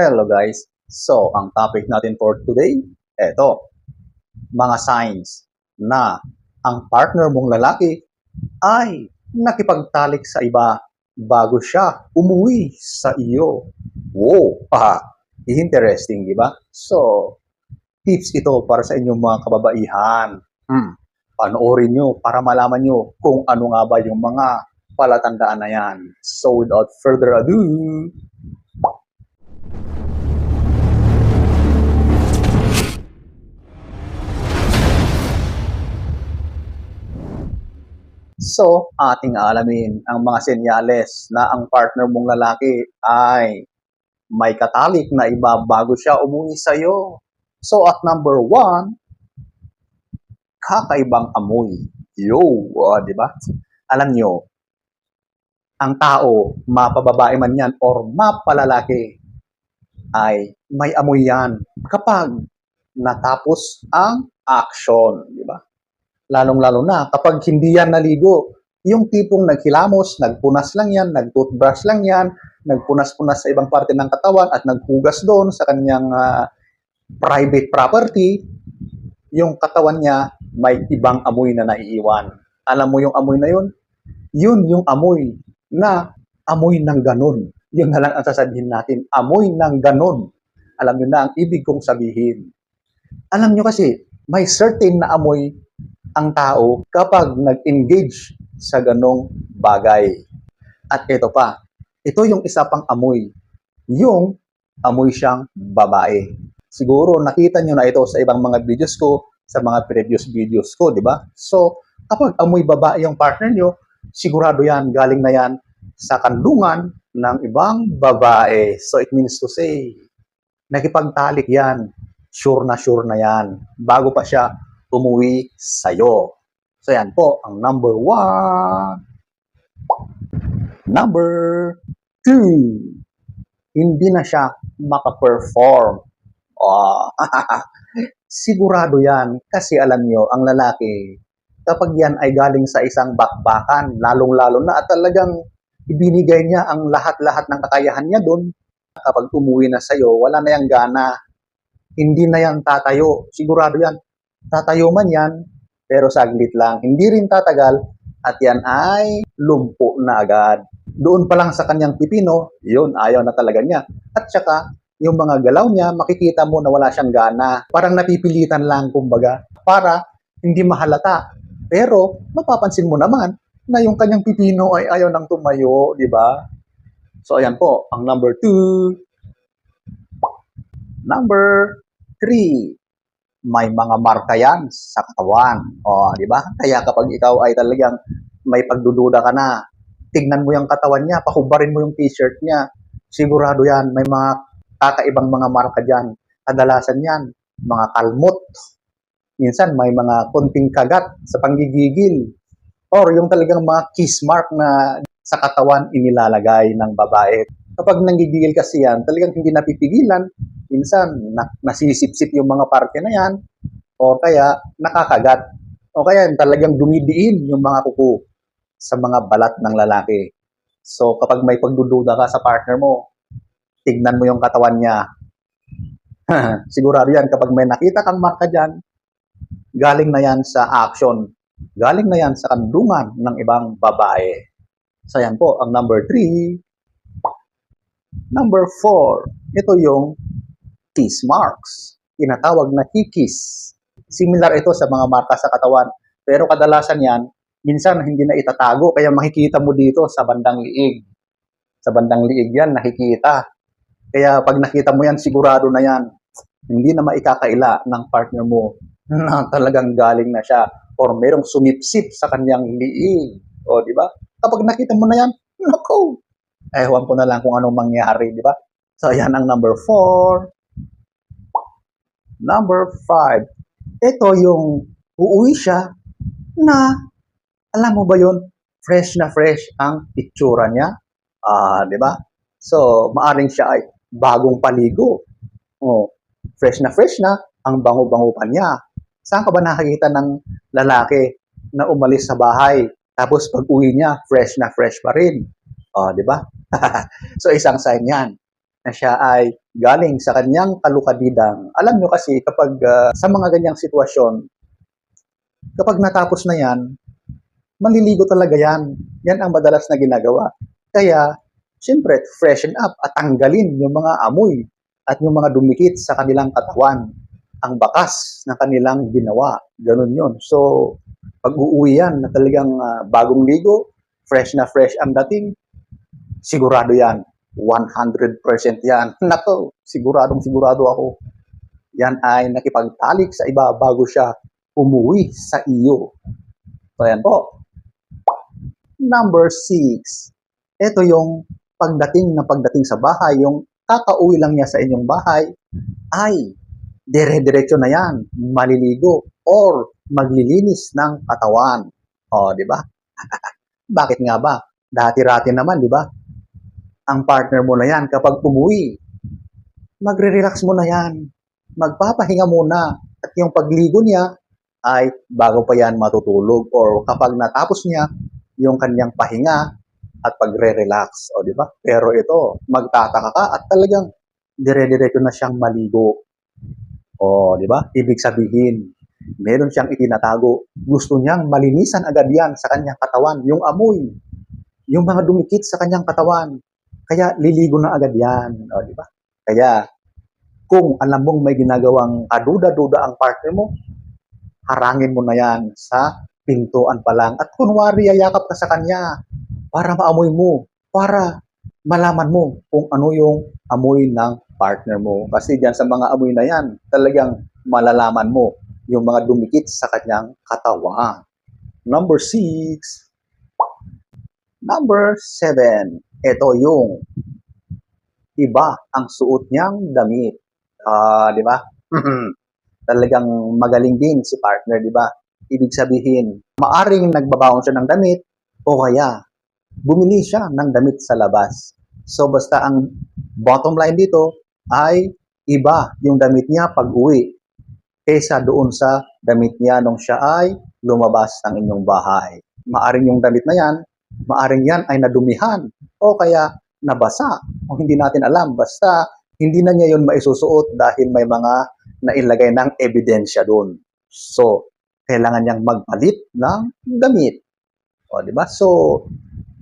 Hello guys. So, ang topic natin for today, eto. Mga signs na ang partner mong lalaki ay nakipagtalik sa iba bago siya umuwi sa iyo. Wow! Ah, interesting, di ba? So, tips ito para sa inyong mga kababaihan. Hmm. Panoorin nyo para malaman nyo kung ano nga ba yung mga palatandaan na yan. So, without further ado, So, ating alamin ang mga senyales na ang partner mong lalaki ay may katalik na iba bago siya umuwi sa iyo. So, at number one, kakaibang amoy. Yo, ah, di ba? Alam nyo, ang tao, mapababae man yan or mapalalaki, ay may amoy yan kapag natapos ang action, di ba? Lalong-lalo na kapag hindi yan naligo. Yung tipong naghilamos, nagpunas lang yan, nagtoothbrush lang yan, nagpunas-punas sa ibang parte ng katawan at naghugas doon sa kanyang ah, private property, yung katawan niya may ibang amoy na naiiwan. Alam mo yung amoy na yun? Yun yung amoy na amoy ng ganon. Yun na lang ang sasabihin natin, amoy ng ganon. Alam nyo na ang ibig kong sabihin. Alam nyo kasi, may certain na amoy ang tao kapag nag-engage sa ganong bagay. At ito pa, ito yung isa pang amoy. Yung amoy siyang babae. Siguro nakita nyo na ito sa ibang mga videos ko, sa mga previous videos ko, di ba? So, kapag amoy babae yung partner nyo, sigurado yan, galing na yan sa kandungan ng ibang babae. So, it means to say, nakipagtalik yan. Sure na sure na yan. Bago pa siya umuwi sa'yo. So yan po, ang number one. Number two, hindi na siya makaperform. Oh, sigurado yan kasi alam nyo, ang lalaki, kapag yan ay galing sa isang bakbakan, lalong-lalo na at talagang ibinigay niya ang lahat-lahat ng kakayahan niya doon, kapag umuwi na sa'yo, wala na yung gana. Hindi na yan tatayo. Sigurado yan, tatayo man yan, pero saglit lang. Hindi rin tatagal at yan ay lumpo na agad. Doon pa lang sa kanyang pipino, yun, ayaw na talaga niya. At saka, yung mga galaw niya, makikita mo na wala siyang gana. Parang napipilitan lang, kumbaga, para hindi mahalata. Pero, mapapansin mo naman na yung kanyang pipino ay ayaw nang tumayo, di ba? So, ayan po, ang number two. Number three may mga marka yan sa katawan. O, di ba? Kaya kapag ikaw ay talagang may pagdududa ka na, tignan mo yung katawan niya, pakubarin mo yung t-shirt niya. Sigurado yan, may mga kakaibang mga marka dyan. Kadalasan yan, mga kalmot. Minsan may mga konting kagat sa panggigigil. Or yung talagang mga kiss mark na sa katawan inilalagay ng babae. Kapag nanggigigil kasi yan, talagang hindi napipigilan, minsan na, nasisipsip yung mga parte na yan, o kaya nakakagat, o kaya talagang dumidiin yung mga kuko sa mga balat ng lalaki. So kapag may pagdududa ka sa partner mo, tignan mo yung katawan niya. Sigurado yan, kapag may nakita kang marka dyan, galing na yan sa action. Galing na yan sa kandungan ng ibang babae. So yan po, ang number three. Number four, ito yung kiss marks. Tinatawag na hikis. Similar ito sa mga marka sa katawan. Pero kadalasan yan, minsan hindi na itatago. Kaya makikita mo dito sa bandang liig. Sa bandang liig yan, nakikita. Kaya pag nakita mo yan, sigurado na yan. Hindi na maikakaila ng partner mo na talagang galing na siya or merong sumipsip sa kanyang liig. O, di ba? Kapag nakita mo na yan, nako, ewan ko na lang kung anong mangyari, di ba? So, yan ang number four. Number five, ito yung uuwi siya na, alam mo ba yun, fresh na fresh ang itsura niya. Ah, di ba? So, maaring siya ay bagong paligo. Oh, fresh na fresh na ang bango-bango pa niya. Saan ka ba nakakita ng lalaki na umalis sa bahay tapos pag uwi niya, fresh na fresh pa rin? Oh, di ba? so, isang sign yan na siya ay galing sa kanyang kalukadidang. Alam nyo kasi kapag ah, sa mga ganyang sitwasyon, kapag natapos na yan, maliligo talaga yan. Yan ang madalas na ginagawa. Kaya, siyempre, freshen up at tanggalin yung mga amoy at yung mga dumikit sa kanilang katawan. Ang bakas ng kanilang ginawa. Ganun yun. So, pag uuwi yan na talagang ah, bagong ligo, fresh na fresh ang dating, sigurado yan. 100% yan. Nako, siguradong sigurado ako. Yan ay nakipagtalik sa iba bago siya umuwi sa iyo. So, yan po. Number six. Ito yung pagdating na pagdating sa bahay, yung kakauwi lang niya sa inyong bahay, ay dire-diretso na yan, maliligo or maglilinis ng katawan. O, di ba? Bakit nga ba? Dati-rati naman, di ba? Ang partner mo na yan kapag umuwi, magre-relax mo na yan. Magpapahinga muna. At yung pagligo niya ay bago pa yan matutulog or kapag natapos niya yung kanyang pahinga at pagre-relax. O, di ba? Pero ito, magtataka ka at talagang dire-diretso na siyang maligo. O, di ba? Ibig sabihin, meron siyang itinatago. Gusto niyang malinisan agad yan sa kanyang katawan. Yung amoy, yung mga dumikit sa kanyang katawan. Kaya liligo na agad yan. O, di ba? Kaya, kung alam mong may ginagawang kaduda-duda ang partner mo, harangin mo na yan sa pintuan pa lang. At kunwari, yayakap ka sa kanya para maamoy mo, para malaman mo kung ano yung amoy ng partner mo. Kasi diyan sa mga amoy na yan, talagang malalaman mo yung mga dumikit sa kanyang katawan. Number six. Number seven. Ito yung iba ang suot niyang damit. Ah, di ba? Talagang magaling din si partner, di ba? Ibig sabihin, maaring nagbabaon siya ng damit o kaya bumili siya ng damit sa labas. So basta ang bottom line dito ay iba yung damit niya pag uwi kaysa doon sa damit niya nung siya ay lumabas ng inyong bahay. Maaring yung damit na yan, maaring yan ay nadumihan o kaya nabasa o hindi natin alam. Basta hindi na niya yun maisusuot dahil may mga nailagay ng ebidensya doon. So, kailangan niyang magpalit ng damit. O, di ba? So,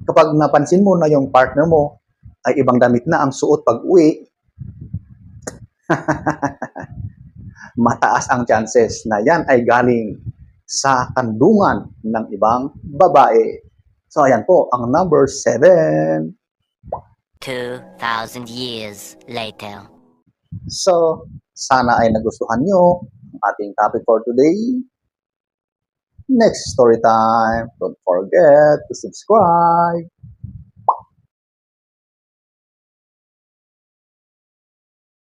kapag napansin mo na yung partner mo ay ibang damit na ang suot pag uwi, mataas ang chances na yan ay galing sa kandungan ng ibang babae. So, ayan po, ang number 7. 2,000 years later. So, sana ay nagustuhan nyo ang ating topic for today. Next story time, don't forget to subscribe.